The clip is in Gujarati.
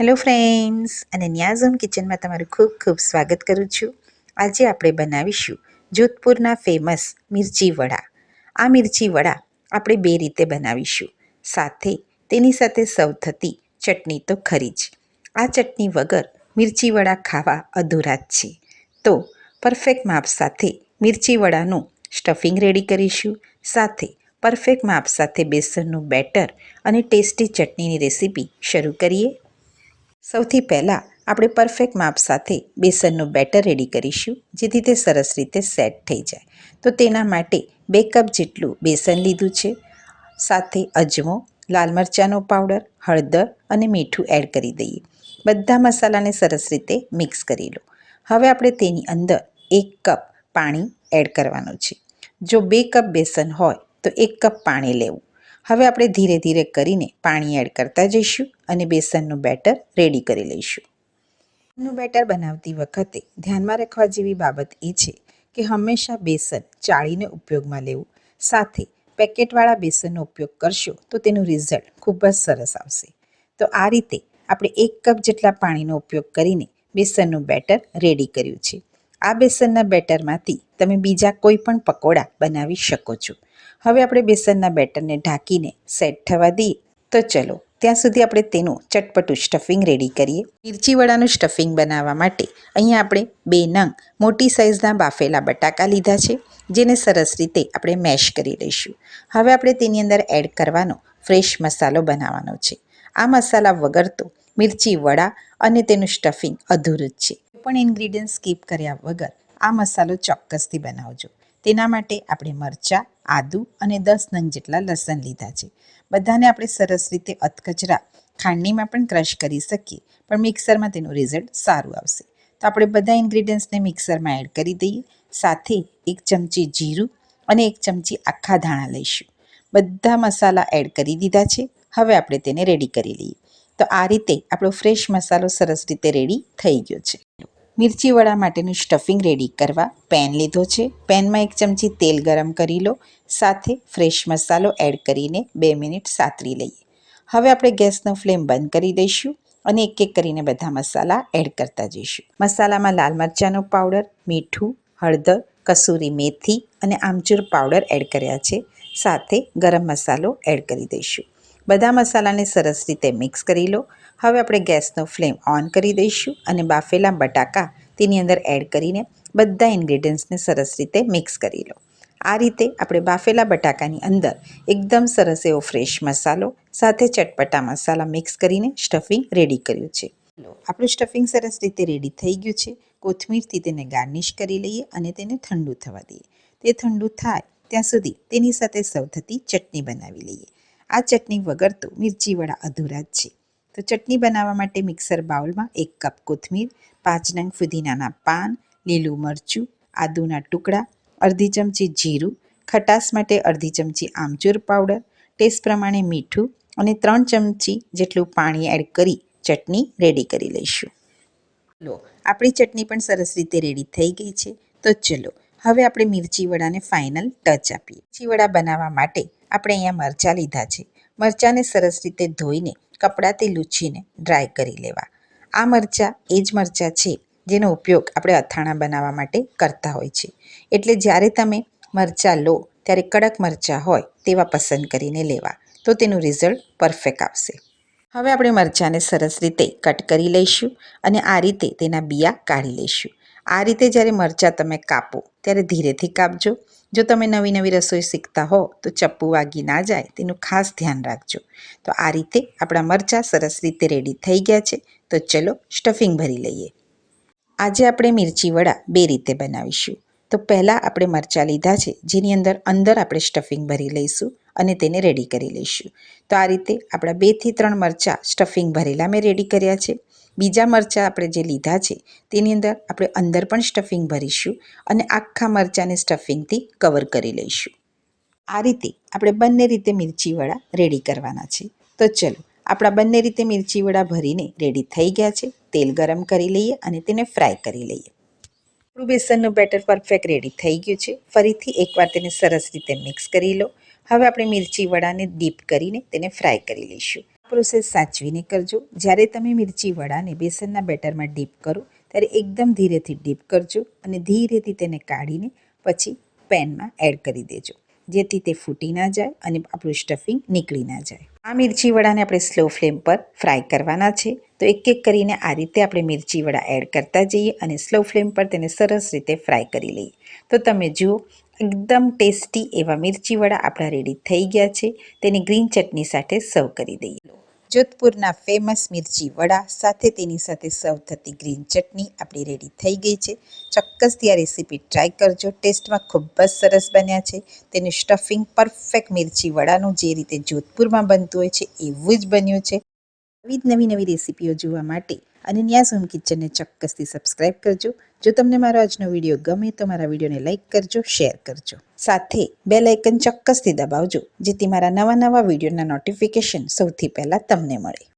હેલો ફ્રેન્ડ્સ અને ન્યાઝ હોમ કિચનમાં તમારું ખૂબ ખૂબ સ્વાગત કરું છું. આજે આપણે બનાવીશું જોધપુરના ફેમસ મિર્ચી વડા. આ મિર્ચી વડા આપણે બે રીતે બનાવીશું. સાથે તેની સાથે સૌ થતી ચટણી તો ખરી જ. આ ચટણી વગર મિર્ચી વડા ખાવા અધૂરા જ છે. તો પરફેક્ટ માપ સાથે મિર્ચી વડાનું સ્ટફિંગ રેડી કરીશું. સાથે પરફેક્ટ માપ સાથે બેસનનું બેટર અને ટેસ્ટી ચટણીની રેસીપી શરૂ કરીએ. સૌથી પહેલાં આપણે પરફેક્ટ માપ સાથે બેસનનું બેટર રેડી કરીશું, જેથી તે સરસ રીતે સેટ થઈ જાય. તો તેના માટે બે કપ જેટલું બેસન લીધું છે. સાથે અજમો, લાલ મરચાંનો પાવડર, હળદર અને મીઠું એડ કરી દઈએ. બધા મસાલાને સરસ રીતે મિક્સ કરી લો. હવે આપણે તેની અંદર એક કપ પાણી એડ કરવાનું છે. જો બે કપ બેસન હોય, તો એક કપ પાણી લેવું. હવે આપણે ધીરે ધીરે કરીને પાણી એડ કરતા જઈશું અને બેસનનું બેટર રેડી કરી લઈશું. નું બેટર બનાવતી વખતે ધ્યાનમાં રાખવા જેવી બાબત એ છે કે હંમેશા બેસન ચાળીને ઉપયોગમાં લેવું. સાથે પેકેટવાળા બેસનનો ઉપયોગ કરશો તો તેનું રિઝલ્ટ ખૂબ જ સરસ આવશે. તો આ રીતે આપણે એક કપ જેટલા પાણીનો ઉપયોગ કરીને બેસનનું બેટર રેડી કર્યું છે. આ બેસનના બેટરમાંથી તમે બીજા કોઈ પણ પકોડા બનાવી શકો છો. હવે આપણે બેસનના બેટરને ઢાંકીને સેટ થવા દઈએ. તો ચલો, ત્યાં સુધી આપણે તેનું ચટપટું સ્ટફિંગ રેડી કરીએ. મિરચી વડાનું સ્ટફિંગ બનાવવા માટે અહીંયા આપણે બે નંગ મોટી સાઇઝના બાફેલા બટાકા લીધા છે, જેને સરસ રીતે આપણે મેશ કરી લઈશું. હવે આપણે તેની અંદર એડ કરવાનો ફ્રેશ મસાલો બનાવવાનો છે. આ મસાલા વગર તો મિરચી વડા અને તેનું સ્ટફિંગ અધૂરું જ છે. પણ ઇન્ગ્રીડિયન્ટ સ્કીપ કર્યા વગર આ મસાલો ચોક્કસથી બનાવજો. તેના માટે આપણે મરચાં, આદું અને દસ નંગ જેટલા લસણ લીધા છે. બધાને આપણે સરસ રીતે અધકચરા ખાંડણીમાં પણ ક્રશ કરી શકીએ, પણ મિક્સરમાં તેનું રિઝલ્ટ સારું આવશે. તો આપણે બધા ઇન્ગ્રીડિયન્ટ્સને મિક્સરમાં એડ કરી દઈએ, સાથે એક ચમચી જીરું અને એક ચમચી આખા ધાણા લઈશું. બધા મસાલા એડ કરી દીધા છે, હવે આપણે તેને રેડી કરી લઈએ. તો આ રીતે આપણો ફ્રેશ મસાલો સરસ રીતે રેડી થઈ ગયો છે. મિરચી વડા માટેનું સ્ટફિંગ રેડી કરવા પેન લીધો છે. પેનમાં એક ચમચી તેલ ગરમ કરી લો. સાથે ફ્રેશ મસાલો એડ કરીને બે મિનિટ સાતરી લઈએ. હવે આપણે ગેસનો ફ્લેમ બંધ કરી દઈશું અને એક એક કરીને બધા મસાલા એડ કરતા જઈશું. મસાલામાં લાલ મરચાંનો પાવડર, મીઠું, હળદર, કસૂરી મેથી અને આમચૂર પાવડર એડ કર્યા છે. સાથે ગરમ મસાલો એડ કરી દઈશું. બધા મસાલાને સરસ રીતે મિક્સ કરી લો. હવે આપણે ગેસનો ફ્લેમ ઓન કરી દઈશું અને બાફેલા બટાકા તેની અંદર એડ કરીને બધા ઇન્ગ્રીડિયન્ટ્સને સરસ રીતે મિક્સ કરી લો. આ રીતે આપણે બાફેલા બટાકાની અંદર એકદમ સરસ એવો ફ્રેશ મસાલો સાથે ચટપટા મસાલા મિક્સ કરીને સ્ટફિંગ રેડી કર્યું છે. આપણું સ્ટફિંગ સરસ રીતે રેડી થઈ ગયું છે. કોથમીરથી તેને ગાર્નિશ કરી લઈએ અને તેને ઠંડુ થવા દઈએ. તે ઠંડુ થાય ત્યાં સુધી તેની સાથે સૌ થતી ચટણી બનાવી લઈએ. આ ચટણી વગર તો મિરચી વડા અધૂરા જ છે. તો ચટણી બનાવવા માટે મિક્સર બાઉલમાં એક કપ કોથમીર, પાંચ નંગ ફુદીનાના પાન, લીલું મરચું, આદુના ટુકડા, અડધી ચમચી જીરું, ખટાશ માટે અડધી ચમચી આમચૂર પાવડર, ટેસ્ટ પ્રમાણે મીઠું અને ત્રણ ચમચી જેટલું પાણી એડ કરી ચટણી રેડી કરી લઈશું. લો, આપણી ચટણી પણ સરસ રીતે રેડી થઈ ગઈ છે. તો ચલો, હવે આપણે મિરચી વડાને ફાઇનલ ટચ આપીએ. મિરચી વડા બનાવવા માટે આપણે અહીંયા મરચાં લીધા છે. મરચાંને સરસ રીતે ધોઈને કપડાથી લૂછીને ડ્રાય કરી લેવા. આ મરચાં એ જ મરચાં છે જેનો ઉપયોગ આપણે અથાણા બનાવવા માટે કરતા હોય છે. એટલે જ્યારે તમે મરચાં લો, ત્યારે કડક મરચાં હોય તેવા પસંદ કરીને લેવા, તો તેનું રિઝલ્ટ પરફેક્ટ આવશે. હવે આપણે મરચાંને સરસ રીતે કટ કરી લઈશું અને આ રીતે તેના બિયા કાઢી લઈશું. આ રીતે જ્યારે મરચાં તમે કાપો, ત્યારે ધીરેથી કાપજો. જો તમે નવી નવી રસોઈ શીખતા હો, તો ચપ્પુ વાગી ના જાય, તેનું ખાસ ધ્યાન રાખજો. તો આ રીતે આપણા મરચાં સરસ રીતે રેડી થઈ ગયા છે. તો ચલો સ્ટફિંગ ભરી લઈએ. આજે આપણે મિરચી વડા બે રીતે બનાવીશું. તો પહેલાં આપણે મરચાં લીધા છે, જેની અંદર અંદર આપણે સ્ટફિંગ ભરી લઈશું અને તેને રેડી કરી લઈશું. તો આ રીતે આપણા બેથી ત્રણ મરચાં સ્ટફિંગ ભરેલા મેં રેડી કર્યા છે. બીજા મરચાં આપણે જે લીધા છે, તેની અંદર આપણે અંદર પણ સ્ટફિંગ ભરીશું અને આખા મરચાંને સ્ટફિંગથી કવર કરી લઈશું. આ રીતે આપણે બંને રીતે મિરચી રેડી કરવાના છે. તો ચલો, આપણા બંને રીતે મિરચી ભરીને રેડી થઈ ગયા છે. તેલ ગરમ કરી લઈએ અને તેને ફ્રાય કરી લઈએ. આપણું બેસનનું બેટર પરફેક્ટ રેડી થઈ ગયું છે. ફરીથી એકવાર તેને સરસ રીતે મિક્સ કરી લો. હવે આપણે મિરચી વડાને ડીપ કરીને તેને ફ્રાય કરી લઈશું. પ્રોસેસ સાચવીને કરજો. જ્યારે તમે મિરચી વડાને બેસનના બેટરમાં ડીપ કરો, ત્યારે એકદમ ધીરેથી ડીપ કરજો અને ધીરેથી તેને કાઢીને પછી પેનમાં એડ કરી દેજો. જેથી તે ફૂટી ના જાય અને આપણું સ્ટફિંગ નીકળી ના જાય. આ મિરચી વડાને આપણે સ્લો ફ્લેમ પર ફ્રાય કરવાના છે. તો એક એક કરીને આ રીતે આપણે મિરચી વડા એડ કરતા જઈએ અને સ્લો ફ્લેમ પર તેને સરસ રીતે ફ્રાય કરી લઈએ. તો તમે જુઓ એકદમ ટેસ્ટી એવા મિરચી વડા આપણા રેડી થઈ ગયા છે. તેને ગ્રીન ચટણી સાથે સર્વ કરી દઈએ. જોધપુરના ફેમસ મિરચી વડા સાથે તેની સાથે સર્વ થતી ગ્રીન ચટણી આપણી રેડી થઈ ગઈ છે. ચોક્કસથી આ રેસીપી ટ્રાય કરજો. ટેસ્ટમાં ખૂબ જ સરસ બન્યા છે. તેનું સ્ટફિંગ પરફેક્ટ મિરચી વડાનું જે રીતે જોધપુરમાં બનતું હોય છે, એવું જ બન્યું છે. આવી જ નવી નવી રેસીપીઓ જોવા માટે અનન્યાસ હોમ કિચનને ચોક્કસથી સબસ્ક્રાઇબ કરજો. જો તમને મારો આજનો વીડિયો ગમે તો મારા વિડીયોને લાઇક કરજો, શેર કરજો. સાથે બે લાઇકન ચોક્કસથી દબાવજો, જેથી મારા નવા નવા વિડીયોના નોટિફિકેશન સૌથી પહેલાં તમને મળે.